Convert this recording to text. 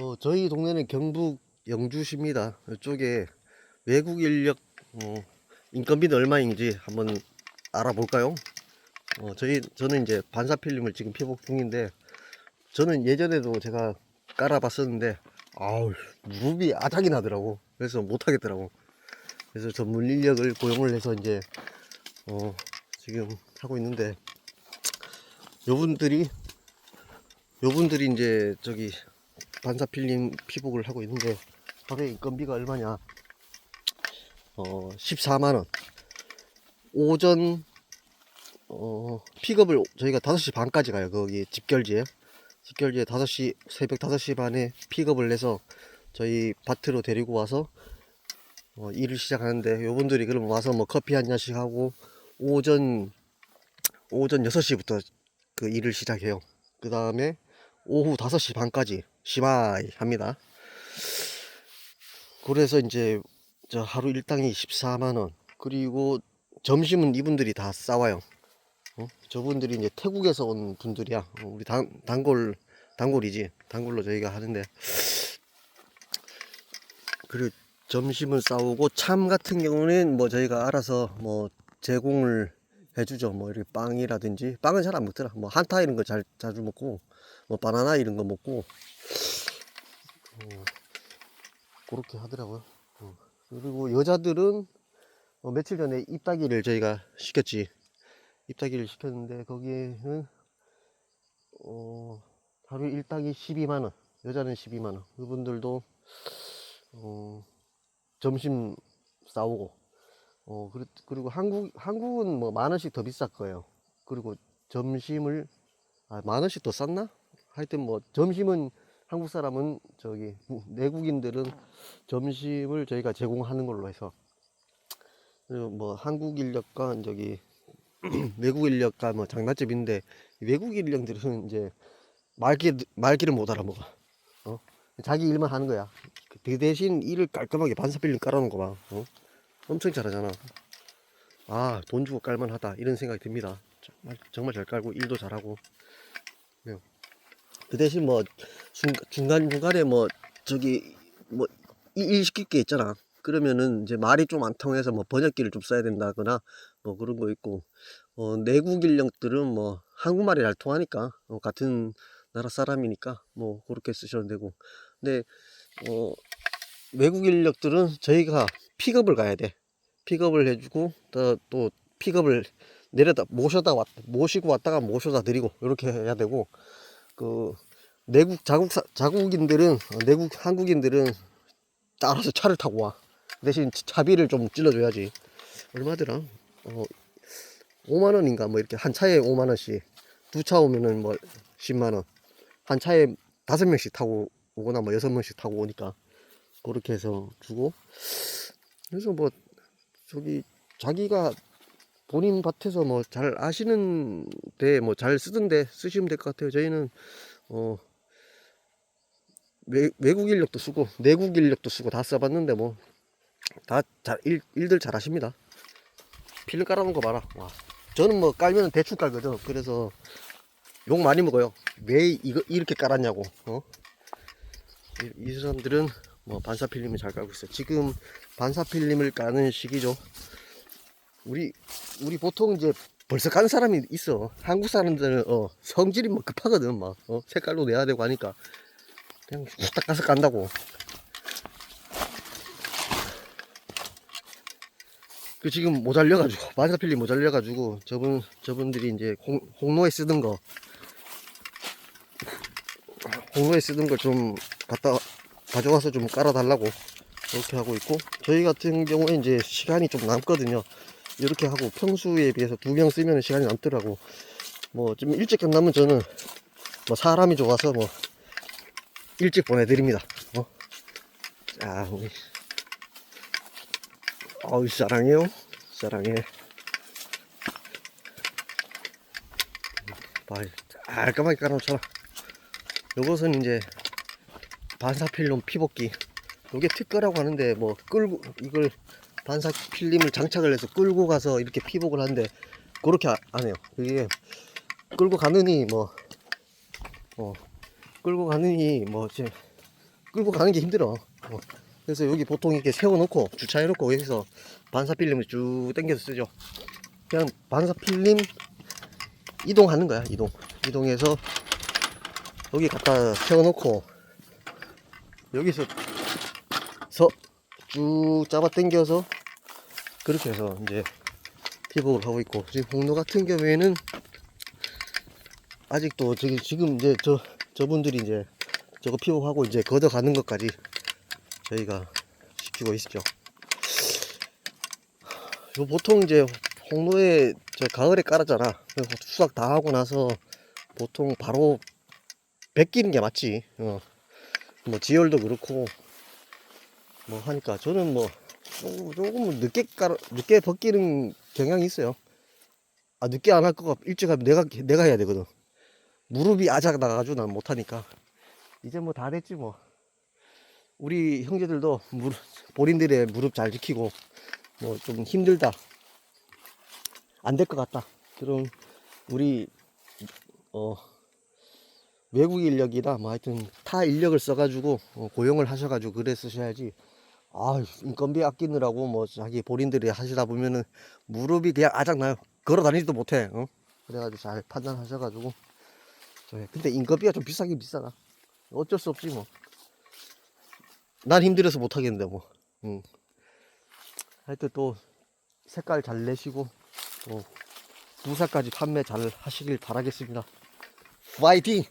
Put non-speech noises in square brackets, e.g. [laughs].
어, 저희 동네는 경북 영주시입니다. 이쪽에 외국 인력 어, 인건비는 얼마인지 한번 알아볼까요? 어, 저희 저는 이제 반사 필름을 지금 피복 중인데 저는 예전에도 제가 깔아봤었는데 아우 무릎이 아작이 나더라고. 그래서 못 하겠더라고. 그래서 전문 인력을 고용을 해서 이제 어, 지금 하고 있는데 요분들이 요분들이 이제 저기 반사 필름 피복을 하고 있는데 하루에 인건비가 얼마냐? 어 14만원. 오전 어 픽업을 저희가 5시 반까지 가요 거기 집결지에. 집결지에 5시 새벽 5시 반에 픽업을 해서 저희 밭으로 데리고 와서 어, 일을 시작하는데 요분들이 그럼 와서 뭐 커피 한 잔씩 하고 오전 오전 6시부터 그 일을 시작해요. 그 다음에 오후 5시 반까지 시바이 합니다. 그래서 이제 저 하루 일당이 14만원. 그리고 점심은 이분들이 다 싸와요. 어? 저분들이 이제 태국에서 온 분들이야. 어, 우리 단, 단골, 단골이지. 단골로 저희가 하는데. 그리고 점심은 싸우고 참 같은 경우는 뭐 저희가 알아서 뭐 제공을 해주죠. 뭐 이렇게 빵이라든지 빵은 잘 안 먹더라. 뭐 한타 이런 거 잘 자주 먹고 뭐 바나나 이런 거 먹고 어, 그렇게 하더라고요. 어. 그리고 여자들은 어, 며칠 전에 입다기를 저희가 시켰지. 입다기를 시켰는데 거기에는 어, 하루 일당이 12만 원. 여자는 12만 원. 그분들도 어, 점심 싸우고 어, 그리- 그리고 한국, 한국은 뭐 만 원씩 더 비쌀 거예요. 그리고 점심을, 아, 만 원씩 더 쌌나? 하여튼 뭐 점심은 한국 사람은 저기 무- [laughs] 내국인들은 점심을 저희가 제공하는 걸로 해서 그리고 뭐 한국 인력과 저기 [clears throat] 외국 인력과 뭐 장단점인데 외국 인력들은 이제 말귀 말귀를 못 알아먹어. 어? 자기 일만 하는 거야. 그 대신 일을 깔끔하게 반사필름 깔아놓은 거 봐. 어? 엄청 잘하잖아. 아, 돈 주고 깔만하다. 이런 생각이 듭니다. 정말, 정말 잘 깔고, 일도 잘하고. 네. 그 대신 뭐, 중, 중간중간에 뭐, 저기, 뭐, 이- 일 시킬 게 있잖아. 그러면은 이제 말이 좀 안 통해서 뭐 번역기를 좀 써야 된다거나 뭐 그런 거 있고, 어, 내국 인력들은 뭐 한국말이 잘 통하니까, 어, 같은 나라 사람이니까 뭐 그렇게 쓰셔도 되고. 근데, 어, 외국 인력들은 저희가 픽업을 가야 돼. 픽업을 해주고 또, 또 픽업을 내려다 모셔다 왔 모시고 왔다가 모셔다 드리고 이렇게 해야 되고 그 내국 자국 자국인들은 어, 내국 한국인들은 따라서 차를 타고 와. 대신 차비를 좀 찔러줘야지. 얼마더라? 어 5만 원인가? 뭐 이렇게 한 차에 5만 원씩. 두 차 오면은 뭐 10만 원한 차에 다섯 명씩 타고 오거나 뭐 여섯 명씩 타고 오니까 그렇게 해서 주고. 그래서 뭐 저기 자기가 본인 밭에서 뭐 잘 아시는데 뭐 잘 쓰던데 쓰시면 될 것 같아요. 저희는 어 외, 외국 인력도 쓰고 내국 인력도 쓰고 다 써봤는데 뭐 다 잘 일들 잘 하십니다. 필름 깔아놓은 거 봐라. 와. 저는 뭐 깔면 대충 깔거든. 그래서 욕 많이 먹어요. 왜 이거 이렇게 깔았냐고. 어? 이, 이 사람들은 뭐 반사 필름을 잘 깔고 있어요. 지금 반사 필름을 까는 시기죠. 우리 우리 보통 이제 벌써 깐 사람이 있어. 한국 사람들은 어 성질이 뭐 급하거든 막. 어, 색깔도 내야 되고 하니까. 그냥 후딱 가서 깐다고. 그 지금 모자려가지고 [laughs] 반사 필름 모자려가지고 저분 저분들이 이제 홍, 홍로에 쓰던 거. 홍로에 쓰던 걸 좀 갖다 가져와서 좀 깔아달라고. 이렇게 하고 있고 저희 같은 경우에 이제 시간이 좀 남거든요 이렇게 하고 평소에 비해서 두 명 쓰면 시간이 남더라고. 뭐 좀 일찍 끝나면 저는 뭐 사람이 좋아서 뭐 일찍 보내드립니다. 어? 자 우리. 어우 사랑해요. 사랑해. 봐 깔끔하게 깔아놓잖아. 요것은 이제 반사필름 피복기. 요게 특허라고 하는데 뭐 끌고 이걸 반사 필름을 장착을 해서 끌고 가서 이렇게 피복을 하는데 그렇게 아- 안 해요 이게 끌고 가느니 뭐 어, 끌고 가느니 뭐 이제 끌고 가는 게 힘들어. 어. 그래서 여기 보통 이렇게 세워놓고 주차해놓고 여기서 반사 필름을 쭉 당겨서 쓰죠. 그냥 반사 필름 이동하는 거야 이동. 이동해서 여기 갖다 세워놓고 여기서 서쭉 잡아 당겨서 그렇게 해서 이제 피복을 하고 있고 지금 홍로 같은 경우에는 아직도 저기 지금 이제 저 저분들이 이제 저거 피복하고 이제 걷어가는 것까지 저희가 시키고 있죠. 요 보통 이제 홍로에 저 가을에 깔았잖아. 수확 다 하고 나서 보통 바로 벗기는 게 맞지. 어. 뭐 지열도 그렇고 뭐 하니까 저는 뭐 조금, 조금 늦게 깔아 늦게 벗기는 경향이 있어요. 아 늦게 안 할 거가 일찍 하면 내가 내가 해야 되거든. 무릎이 아작 나가지고 난 못하니까 이제 뭐 다 됐지 뭐. 우리 형제들도 무릎, 본인들의 무릎 잘 지키고 뭐 좀 힘들다 안 될 것 같다 그럼 우리 어 외국 인력이나 뭐 하여튼 타 인력을 써가지고 어, 고용을 하셔가지고 그래 쓰셔야지 아 인건비 아끼느라고 뭐 자기 본인들이 하시다 보면은 무릎이 그냥 아작나요 걸어 다니지도 못해 어? 그래가지고 잘 판단하셔가지고 저기 근데 인건비가 좀 비싸긴 비싸다 어쩔 수 없지 뭐 난 힘들어서 못 하겠는데 뭐. 응. 하여튼 또 색깔 잘 내시고 또 무사까지 판매 잘 하시길 바라겠습니다. 파이팅!